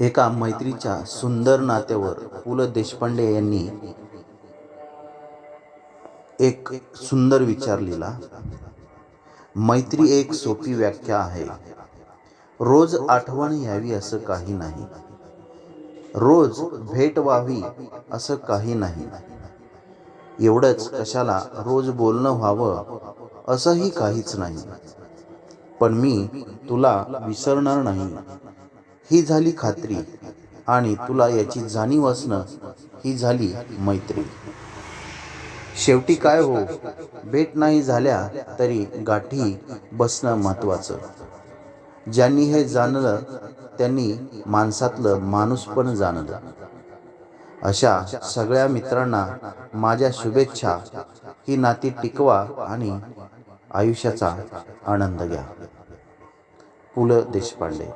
एका मैत्रीच्या सुंदर नात्यावर पु. ल. देशपांडे यांनी एक सुंदर विचार लिहिला. मैत्री एक सोपी व्याख्या आहे. रोज आठवण यावी असं काही नाही. रोज भेट व्हावी असं काही नाही. एवढंच कशाला रोज बोलणं व्हावं असंही काहीच नाही. पण मी तुला विसरणार नाही. ही झाली खात्री आणि तुला याची जाणीव असणं ही झाली मैत्री. शेवटी काय हो? भेट नाही झाल्या तरी गाठी बसणं महत्वाचं ज्यांनी हे जाणलं त्यांनी माणसातलं माणूस पण जाणलं. अशा सगळ्या मित्रांना माझ्या शुभेच्छा. ही नाती टिकवा आणि आयुष्याचा आनंद घ्या. पु ल देशपांडे.